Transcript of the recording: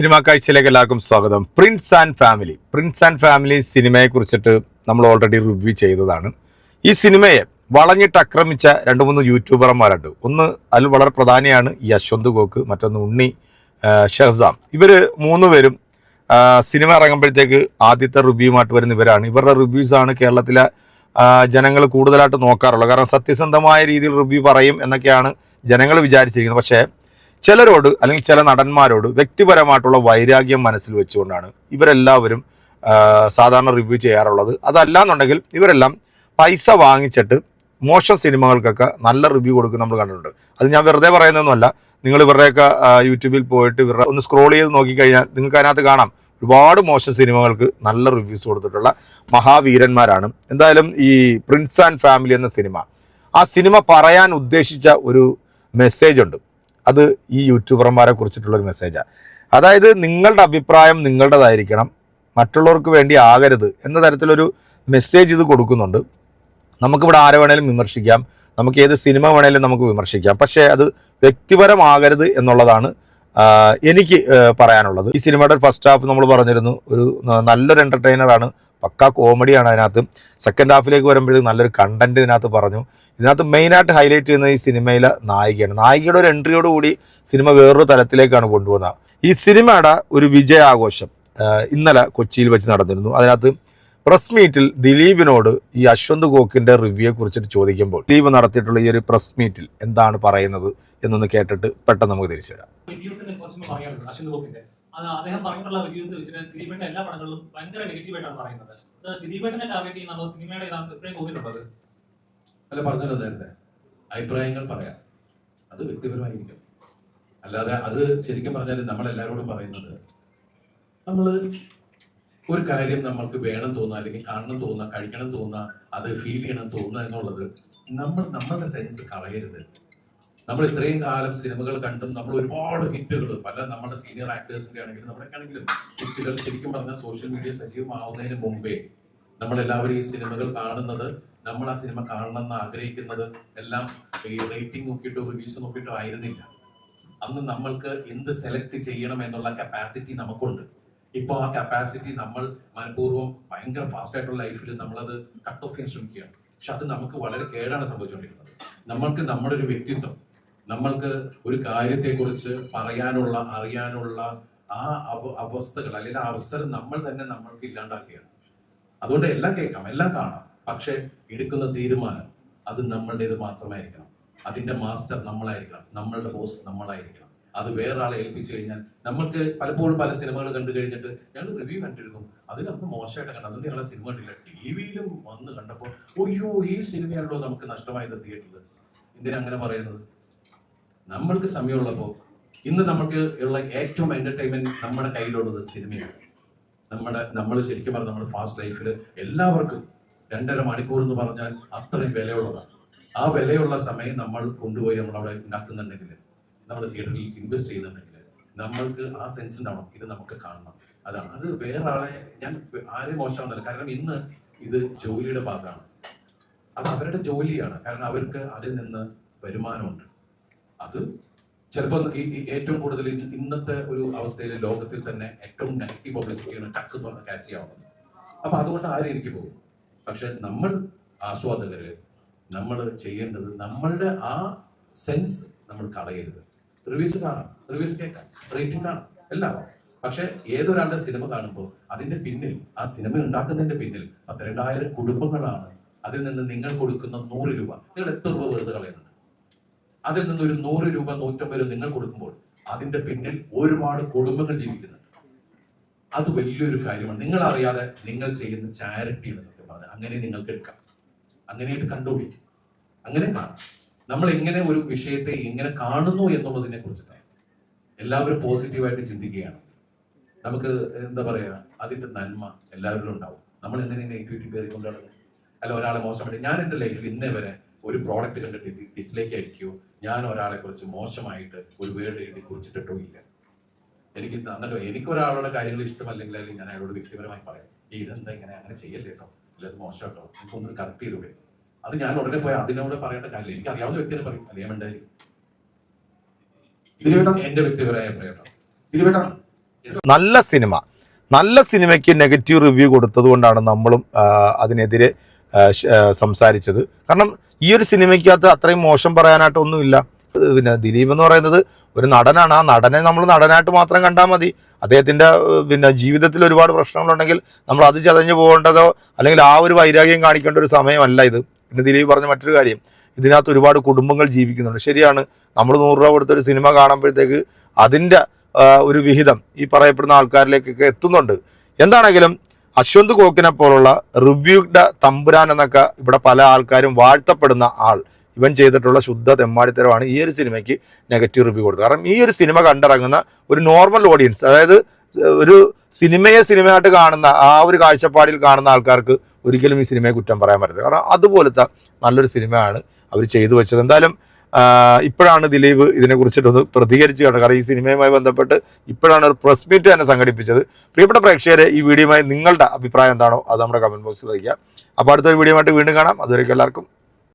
Cinema കാഴ്ചയിലേക്ക് എല്ലാവർക്കും സ്വാഗതം. Prince and Family Prince and Family സിനിമയെ കുറിച്ചിട്ട് നമ്മൾ ഓൾറെഡി റിവ്യൂ ചെയ്തതാണ്. ഈ സിനിമയെ വളഞ്ഞിട്ട് ആക്രമിച്ച രണ്ട് മൂന്ന് യൂട്യൂബർമാരുണ്ട്. ഒന്ന് അതിൽ വളരെ പ്രധാനിയാണ് യശ്വന്ത് ഗോക്ക് മറ്റൊന്ന് ഉണ്ണി ഷഹസാം. ഇവർ മൂന്ന് പേരും സിനിമ ഇറങ്ങുമ്പോഴത്തേക്ക് ആദ്യത്തെ റിവ്യൂമായിട്ട് വരുന്ന ഇവരാണ്. ഇവരുടെ റിവ്യൂസാണ് കേരളത്തിലെ ജനങ്ങൾ കൂടുതലായിട്ട് നോക്കാറുള്ളത്. കാരണം സത്യസന്ധമായ രീതിയിൽ റിവ്യൂ പറയും എന്നൊക്കെയാണ് ജനങ്ങൾ വിചാരിച്ചിരിക്കുന്നത്. പക്ഷേ ചിലരോട് അല്ലെങ്കിൽ ചില നടന്മാരോട് വ്യക്തിപരമായിട്ടുള്ള വൈരാഗ്യം മനസ്സിൽ വെച്ചുകൊണ്ടാണ് ഇവരെല്ലാവരും സാധാരണ റിവ്യൂ ചെയ്യാറുള്ളത്. അതല്ല എന്നുണ്ടെങ്കിൽ ഇവരെല്ലാം പൈസ വാങ്ങിച്ചിട്ട് മോശം സിനിമകൾക്കൊക്കെ നല്ല റിവ്യൂ കൊടുക്കും നമ്മൾ കണ്ടിട്ടുണ്ട്. അത് ഞാൻ വെറുതെ പറയുന്നതൊന്നുമല്ല. നിങ്ങൾ ഇവരുടെയൊക്കെ യൂട്യൂബിൽ പോയിട്ട് ഇവരുടെ ഒന്ന് സ്ക്രോൾ ചെയ്ത് നോക്കിക്കഴിഞ്ഞാൽ നിങ്ങൾക്ക് അതിനകത്ത് കാണാം. ഒരുപാട് മോശം സിനിമകൾക്ക് നല്ല റിവ്യൂസ് കൊടുത്തിട്ടുള്ള മഹാവീരന്മാരാണ്. എന്തായാലും ഈ പ്രിൻസ് ആൻഡ് ഫാമിലി എന്ന സിനിമ ആ സിനിമ പറയാൻ ഉദ്ദേശിച്ച ഒരു മെസ്സേജ് ഉണ്ട്. അത് ഈ യൂട്യൂബർമാരെ കുറിച്ചിട്ടുള്ള ഒരു മെസ്സേജാണ് അതായത് നിങ്ങളുടെ അഭിപ്രായം നിങ്ങളുടേതായിരിക്കണം. മറ്റുള്ളവർക്ക് വേണ്ടി ആകരുത് എന്ന തരത്തിലൊരു മെസ്സേജ് ഇത് കൊടുക്കുന്നുണ്ട്. നമുക്കിവിടെ ആരെ വേണേലും വിമർശിക്കാം. നമുക്ക് ഏത് സിനിമ വേണേലും നമുക്ക് വിമർശിക്കാം. പക്ഷേ അത് വ്യക്തിപരമാകരുത് എന്നുള്ളതാണ് എനിക്ക് പറയാനുള്ളത്. ഈ സിനിമയുടെ ഫസ്റ്റ് ഹാഫ് നമ്മൾ പറഞ്ഞിരുന്നു. ഒരു നല്ലൊരു എന്റർടൈനറാണ് പക്കാ കോമഡിയാണ് അതിനകത്ത്. സെക്കൻഡ് ഹാഫിലേക്ക് വരുമ്പോഴത്തേക്ക് നല്ലൊരു കണ്ടന്റ് ഇതിനകത്ത് പറഞ്ഞു. ഇതിനകത്ത് മെയിനായിട്ട് ഹൈലൈറ്റ് ചെയ്യുന്ന ഈ സിനിമയിലെ നായികയാണ്. നായികയുടെ ഒരു എൻട്രിയോടുകൂടി സിനിമ വേറൊരു തലത്തിലേക്കാണ് കൊണ്ടുപോകുന്നത്. ഈ സിനിമയുടെ ഒരു വിജയാഘോഷം ഇന്നലെ കൊച്ചിയിൽ വെച്ച് നടന്നിരുന്നു. അതിനകത്ത് പ്രസ് മീറ്റിൽ ദിലീപിനോട് ഈ അശ്വന്ത് ഗോക്കിന്റെ റിവ്യൂയെ കുറിച്ചിട്ട് ചോദിക്കുമ്പോൾ ദിലീപ് നടത്തിയിട്ടുള്ള ഈ ഒരു പ്രസ് മീറ്റിൽ എന്താണ് പറയുന്നത് എന്നൊന്ന് കേട്ടിട്ട് പെട്ടെന്ന് നമുക്ക് തിരിച്ചു വരാം. അദ്ദേഹം പറഞ്ഞിട്ടുള്ള റിവ്യൂസ് വെച്ചിട്ട് ദിലീപേട്ടൻ എല്ലാ പടങ്ങളിലും ഭയങ്കര നെഗറ്റീവ് ആയിട്ടാണ് പറയുന്നത്. അത് ടാർഗറ്റ് ചെയ്യുന്നുണ്ടോ സിനിമയുടെ ഇതാണ് എപ്പോഴും തോന്നിയിട്ടുള്ളത്. അല്ല പറഞ്ഞല്ലോ നേരത്തെ. അഭിപ്രായങ്ങൾ പറയാം. അത് വ്യക്തിപരമായിരിക്കും. അല്ലാതെ അത് ശരിക്കും പറഞ്ഞാൽ നമ്മൾ എല്ലാവരോടും പറയുന്നത് നമ്മൾ ഒരു കാര്യം നമ്മൾക്ക് വേണം തോന്നുക അല്ലെങ്കിൽ കാണണം തോന്നുക കഴിക്കണം തോന്നുക അത് ഫീൽ ചെയ്യണം തോന്നുക എന്നുള്ളത് നമ്മൾ നമ്മളുടെ സെൻസ് കളയരുത്. നമ്മൾ ഇത്രയും കാലം സിനിമകൾ കണ്ടും നമ്മൾ ഒരുപാട് ഹിറ്റുകൾ പല നമ്മുടെ സീനിയർ ആക്ടേഴ്സിന്റെ ആണെങ്കിലും നമ്മുടെ ആണെങ്കിലും ഹിറ്റുകൾ ശരിക്കും പറഞ്ഞാൽ സോഷ്യൽ മീഡിയ സജീവമാവുന്നതിന് മുമ്പേ നമ്മളെല്ലാവരും ഈ സിനിമകൾ കാണുന്നത് നമ്മൾ ആ സിനിമ കാണണമെന്ന് ആഗ്രഹിക്കുന്നത് എല്ലാം ഈ റേറ്റിംഗ് നോക്കിയിട്ടോ റിവ്യൂസ് നോക്കിയിട്ടോ ആയിരുന്നില്ല. അന്ന് നമ്മൾക്ക് എന്ത് സെലക്ട് ചെയ്യണം എന്നുള്ള കപ്പാസിറ്റി നമുക്കുണ്ട്. ഇപ്പോൾ ആ കപ്പാസിറ്റി നമ്മൾ മനഃപൂർവം ഭയങ്കര ഫാസ്റ്റ് ആയിട്ടുള്ള ലൈഫിൽ നമ്മളത് കട്ട് ഓഫ് ചെയ്യാൻ ശ്രമിക്കുകയാണ്. പക്ഷെ അത് നമുക്ക് വളരെ കേടാണ് സംഭവിച്ചുകൊണ്ടിരിക്കുന്നത്. നമ്മൾക്ക് നമ്മുടെ ഒരു വ്യക്തിത്വം നമ്മൾക്ക് ഒരു കാര്യത്തെക്കുറിച്ച് പറയാനുള്ള അറിയാനുള്ള ആ അവ അവസ്ഥകൾ അല്ലെങ്കിൽ അവസരം നമ്മൾ തന്നെ നമ്മൾക്ക് ഇല്ലാണ്ടാക്കുകയാണ്. അതുകൊണ്ട് എല്ലാം കേൾക്കാം എല്ലാം കാണാം. പക്ഷെ എടുക്കുന്ന തീരുമാനം അത് നമ്മളുടേത് മാത്രമായിരിക്കണം. അതിന്റെ മാസ്റ്റർ നമ്മളായിരിക്കണം നമ്മളുടെ ബോസ് നമ്മളായിരിക്കണം. അത് വേറൊരാളെ ഏൽപ്പിച്ചു കഴിഞ്ഞാൽ നമുക്ക് പലപ്പോഴും പല സിനിമകൾ കണ്ടു കഴിഞ്ഞിട്ട് ഞങ്ങൾ റിവ്യൂ കണ്ടിരുന്നു. അതിലന്ന് മോശമായിട്ട് കണ്ടു. അതുകൊണ്ട് ഞങ്ങളെ സിനിമ കണ്ടില്ല. ടി വിയിലും വന്ന് കണ്ടപ്പോൾ അയ്യോ ഈ സിനിമയാണല്ലോ നമുക്ക് നഷ്ടമായത് തിയേറ്ററിൽ എന്തിനാ അങ്ങനെ പറയുന്നത്? നമ്മൾക്ക് സമയമുള്ളപ്പോൾ ഇന്ന് നമുക്ക് ഉള്ള ഏറ്റവും എന്റർടൈൻമെന്റ് നമ്മുടെ കയ്യിലുള്ളത് സിനിമയാണ്. നമ്മുടെ നമ്മൾ ശരിക്കും പറഞ്ഞാൽ നമ്മുടെ ഫാസ്റ്റ് ലൈഫിൽ എല്ലാവർക്കും രണ്ടര മണിക്കൂർ എന്ന് പറഞ്ഞാൽ അത്രയും വിലയുള്ളതാണ്. ആ വിലയുള്ള സമയം നമ്മൾ കൊണ്ടുപോയി നമ്മളവിടെ ഉണ്ടാക്കുന്നുണ്ടെങ്കിൽ നമ്മൾ തിയേറ്ററിൽ ഇൻവെസ്റ്റ് ചെയ്യുന്നുണ്ടെങ്കിൽ നമ്മൾക്ക് ആ സെൻസ് ഉണ്ടാവണം. ഇത് നമുക്ക് കാണണം. അതാണ്. അത് വേറെ ആളെ ഞാൻ ആരെയും മോശമാകുന്നില്ല കാരണം ഇന്ന് ഇത് ജോലിയുടെ ഭാഗമാണ്. അത് അവരുടെ ജോലിയാണ്. കാരണം അവർക്ക് അതിൽ നിന്ന് വരുമാനമുണ്ട്. അത് ചിലപ്പോൾ ഈ ഏറ്റവും കൂടുതൽ ഇന്നത്തെ ഒരു അവസ്ഥയിൽ ലോകത്തിൽ തന്നെ ഏറ്റവും നെഗറ്റീവ് പബ്ലിസിറ്റിയാണ് ടക്ക് എന്ന് പറഞ്ഞാൽ ക്യാച്ച് ചെയ്യാവുന്നത് അപ്പൊ അതുകൊണ്ട് ആ രീതിക്ക് പോകും. പക്ഷെ നമ്മൾ ആസ്വാദകര് നമ്മൾ ചെയ്യേണ്ടത് നമ്മളുടെ ആ സെൻസ് നമ്മൾ കളയരുത്. റിവ്യൂസ് കാണാം റിവ്യൂസ് കേൾക്കാം റേറ്റിംഗ് കാണാം എല്ലാം പക്ഷെ ഏതൊരാളുടെ സിനിമ കാണുമ്പോൾ അതിന്റെ പിന്നിൽ ആ സിനിമ ഉണ്ടാക്കുന്നതിന്റെ പിന്നിൽ പത്തിരണ്ടായിരം കുടുംബങ്ങളാണ്. അതിൽ നിന്ന് നിങ്ങൾ കൊടുക്കുന്ന നൂറ് രൂപ. നിങ്ങൾ എത്ര രൂപ വെറുതെ കളയുന്നുണ്ട്? അതിൽ നിന്ന് ഒരു നൂറ് രൂപ നൂറ്റമ്പത് നിങ്ങൾ കൊടുക്കുമ്പോൾ അതിന്റെ പിന്നിൽ ഒരുപാട് കുടുംബങ്ങൾ ജീവിക്കുന്നുണ്ട്. അത് വലിയൊരു കാര്യമാണ്. നിങ്ങൾ അറിയാതെ നിങ്ങൾ ചെയ്യുന്ന ചാരിറ്റിയാണ് സത്യം പറഞ്ഞത്. അങ്ങനെ നിങ്ങൾക്ക് എടുക്കാം. അങ്ങനെയായിട്ട് കണ്ടുപോയി അങ്ങനെ കാണാം. നമ്മൾ എങ്ങനെ ഒരു വിഷയത്തെ എങ്ങനെ കാണുന്നു എന്നുള്ളതിനെ കുറിച്ചിട്ടാണ്. എല്ലാവരും പോസിറ്റീവായിട്ട് ചിന്തിക്കുകയാണ്. നമുക്ക് എന്താ പറയാ അതിന്റെ നന്മ എല്ലാവരിലും ഉണ്ടാവും. നമ്മൾ എങ്ങനെ നെഗറ്റിവിറ്റി കയറിക്കൊണ്ടാണ് അല്ല ഒരാളെ മോശമായിട്ട് ഞാൻ എന്റെ ലൈഫിൽ ഇന്നേ വരെ ഒരു പ്രോഡക്റ്റ് കണ്ടിട്ട് ഡിസ്ലൈക്ക് ആയിരിക്കുമോ ഞാൻ ഒരാളെ കുറിച്ച് മോശമായിട്ട് ഒരു വേർഡ് എഴുതി കുറിച്ചിട്ടിട്ടോ ഇല്ല. എനിക്ക് എന്നിട്ട് എനിക്ക് ഒരാളുടെ കാര്യങ്ങൾ ഇഷ്ടമല്ലെങ്കിൽ അല്ലെങ്കിൽ ഞാൻ അയാളോട് വ്യക്തിപരമായി പറയും ഈ ഇതെന്താ ഇങ്ങനെ? അങ്ങനെ ചെയ്യല്ലേ കേട്ടോ ഇല്ല അത് മോശമാട്ടോ എനിക്കൊന്ന് കറക്റ്റ് ചെയ്തൂടെ? അത് ഞാൻ ഉടനെ പോയി അതിനോട് പറയേണ്ട കാര്യമില്ല. എനിക്ക് അറിയാവുന്ന വ്യക്തിനെ പറയും ദിലീപേട്ടാ എന്റെ വ്യക്തിപരമായ കേട്ടോ നല്ല സിനിമ. നല്ല സിനിമയ്ക്ക് നെഗറ്റീവ് റിവ്യൂ കൊടുത്തത് കൊണ്ടാണ് നമ്മളും അതിനെതിരെ സംസാരിച്ചത്. കാരണം ഈ ഒരു സിനിമയ്ക്കകത്ത് അത്രയും മോശം പറയാനായിട്ടൊന്നുമില്ല പിന്നെ ദിലീപ് എന്ന് പറയുന്നത് ഒരു നടനാണ്. ആ നടനെ നമ്മൾ നടനായിട്ട് മാത്രം കണ്ടാൽ മതി. അദ്ദേഹത്തിന്റെ പിന്നെ ജീവിതത്തിൽ ഒരുപാട് പ്രശ്നങ്ങളുണ്ടെങ്കിൽ നമ്മൾ അത് ചതഞ്ഞു പോകേണ്ടതോ അല്ലെങ്കിൽ ആ ഒരു വൈരാഗ്യം കാണിക്കേണ്ട ഒരു സമയമല്ല ഇത്. പിന്നെ ദിലീപ് പറഞ്ഞ മറ്റൊരു കാര്യം. ഇതിനകത്ത് ഒരുപാട് കുടുംബങ്ങൾ ജീവിക്കുന്നുണ്ട്. ശരിയാണ്. നമ്മൾ നൂറ് രൂപ കൊടുത്തൊരു സിനിമ കാണുമ്പോഴത്തേക്ക് അതിന്റെ ഒരു വിഹിതം ഈ പറയപ്പെടുന്ന ആൾക്കാരിലേക്കൊക്കെ എത്തുന്നുണ്ട്. എന്താണെങ്കിലും അശ്വന്ത് കോക്കിനെ പോലുള്ള റിവ്യൂഡ് തമ്പുരാൻ എന്നൊക്കെ ഇവിടെ പല ആൾക്കാരും വാഴ്ത്തപ്പെടുന്ന ആൾ. ഇവൻ ചെയ്തിട്ടുള്ള ശുദ്ധ തെമ്മാടിത്തരമാണ് ഈ ഒരു സിനിമയ്ക്ക് നെഗറ്റീവ് റിവ്യൂ കൊടുത്തത്. കാരണം ഈ ഒരു സിനിമ കണ്ടിറങ്ങുന്ന ഒരു നോർമൽ ഓഡിയൻസ് അതായത് ഒരു സിനിമയെ സിനിമയായിട്ട് കാണുന്ന ആ ഒരു കാഴ്ചപ്പാടിൽ കാണുന്ന ആൾക്കാർക്ക് ഒരിക്കലും ഈ സിനിമയെ കുറ്റം പറയാൻ പറ്റത്തില്ല. കാരണം അതുപോലത്തെ നല്ലൊരു സിനിമയാണ് അവർ ചെയ്തു വെച്ചത്. എന്തായാലും ഇപ്പോഴാണ് ദിലീപ് ഇതിനെക്കുറിച്ചിട്ടൊന്ന് പ്രതികരിച്ച് കണ്ടത്. കാരണം ഈ സിനിമയുമായി ബന്ധപ്പെട്ട് ഇപ്പോഴാണ് ഒരു പ്രസ് മീറ്റ് തന്നെ സംഘടിപ്പിച്ചത്. പ്രിയപ്പെട്ട പ്രേക്ഷകരെ ഈ വീഡിയോയുമായി നിങ്ങളുടെ അഭിപ്രായം എന്താണോ അത് നമ്മുടെ കമന്റ് ബോക്സിൽ അറിയിക്കുക അപ്പോൾ അടുത്തൊരു വീഡിയോ ആയിട്ട് വീണ്ടും കാണാം. അതുവരെയ്ക്കും എല്ലാവർക്കും